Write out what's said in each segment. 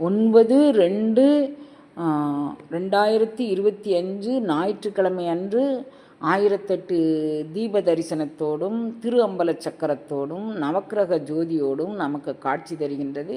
ஒன்பது ரெண்டு ரெண்டாயிரத்தி இருபத்தி அஞ்சு ஞாயிற்றுக்கிழமை அன்று ஆயிரத்தெட்டு தீப தரிசனத்தோடும் திரு அம்பல சக்கரத்தோடும் நவக்கிரக ஜோதியோடும் நமக்கு காட்சி தருகின்றது.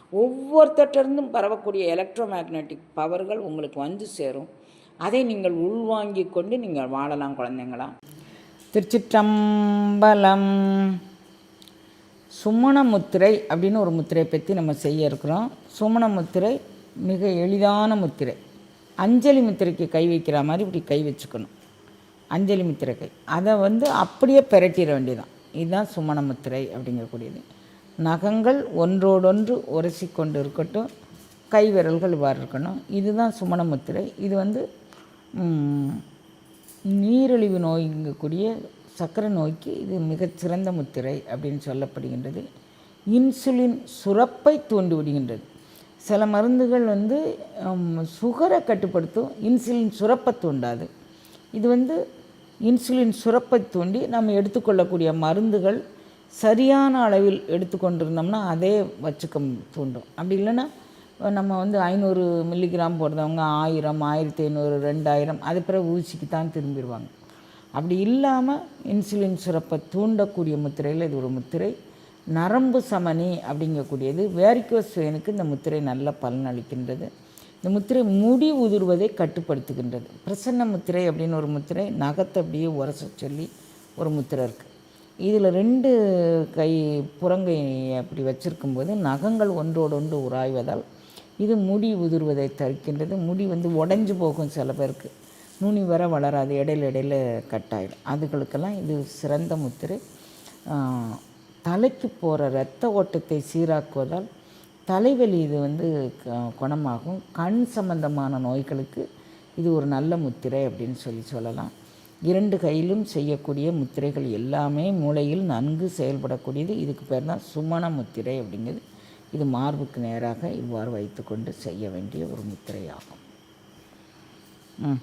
ஒவ்வொருத்தட்டிருந்தும் பரவக்கூடிய எலக்ட்ரோ மேக்னட்டிக் பவர்கள் உங்களுக்கு வந்து சேரும். அதை நீங்கள் உள்வாங்கி கொண்டு நீங்கள் வாழலாம் குழந்தைங்களா? திருச்சிற்றம்பலம். சுமண முத்திரை அப்படின்னு ஒரு முத்திரை பற்றி நம்ம செய்ய இருக்கிறோம். சுமண முத்திரை மிக எளிதான முத்திரை. அஞ்சலி முத்திரைக்கு கை வைக்கிற மாதிரி இப்படி கை வச்சுக்கணும். அஞ்சலி முத்திரை கை. அதை வந்து அப்படியே பெரட்டிட வேண்டியதான் இதுதான் சுமண முத்திரை அப்படிங்கக்கூடியது. நகங்கள் ஒன்றோடொன்று உரசி கொண்டு இருக்கட்டும் கை விரல்கள் இவ்வாறு இருக்கணும் இதுதான் சுமண முத்திரை இது வந்து நீரிழிவு நோய்ங்கக்கூடிய சர்க்கரை நோய்க்கு இது மிகச்சிறந்த முத்திரை அப்படின்னு சொல்லப்படுகின்றது. இன்சுலின் சுரப்பை தூண்டி விடுகின்றது சில மருந்துகள் வந்து சுகரை கட்டுப்படுத்தும் இன்சுலின் சுரப்பை தூண்டாது. இது வந்து இன்சுலின் சுரப்பை தூண்டி நம்ம எடுத்துக்கொள்ளக்கூடிய மருந்துகள் சரியான அளவில் எடுத்துக்கொண்டிருந்தோம்னா அதே வச்சுக்க தூண்டும். அப்படி இல்லைன்னா நம்ம வந்து ஐநூறு மில்லிகிராம் போடுறவங்க ஆயிரம் ஆயிரத்தி ஐநூறு ரெண்டாயிரம் அது பிறகு ஊசிக்கு தான் திரும்பிடுவாங்க. அப்படி இல்லாமல் இன்சுலின் சுரப்பை தூண்டக்கூடிய முத்திரையில் இது ஒரு முத்திரை. நரம்பு சமனி அப்படிங்கக்கூடியது. வேரிக்கோஸ் வெயினுக்கு இந்த முத்திரை நல்ல பலன் அளிக்கின்றது. இந்த முத்திரை முடி உதிர்வதை கட்டுப்படுத்துகின்றது. பிரசன்ன முத்திரை அப்படின்னு ஒரு முத்திரை நகத்தை அப்படியே உரச சொல்லி ஒரு முத்திரை இருக்குது இதில் ரெண்டு கை புறங்கை அப்படி வச்சுருக்கும்போது நகங்கள் ஒன்றோடொன்று உராய்வதால் இது முடி உதிர்வதை தடுக்கின்றது. முடி வந்து உடஞ்சி போகும் சில பேருக்கு. நுனி வர வளராது இடையில இடையில கட்டாயிடும் அதுகளுக்கெல்லாம் இது சிறந்த முத்திரை. தலைக்கு போகிற இரத்த ஓட்டத்தை சீராக்குவதால் தலைவலி இது வந்து குணமாகும். கண் சம்பந்தமான நோய்களுக்கு இது ஒரு நல்ல முத்திரை அப்படின்னு சொல்லி சொல்லலாம். இரண்டு கையிலும் செய்யக்கூடிய முத்திரைகள் எல்லாமே மூளையில் நன்கு செயல்படக்கூடியது. இதுக்கு பேர் தான் சுமண முத்திரை அப்படிங்கிறது. இது மார்புக்கு நேராக இவ்வாறு வைத்துக்கொண்டு செய்ய வேண்டிய ஒரு முத்திரையாகும். ம்.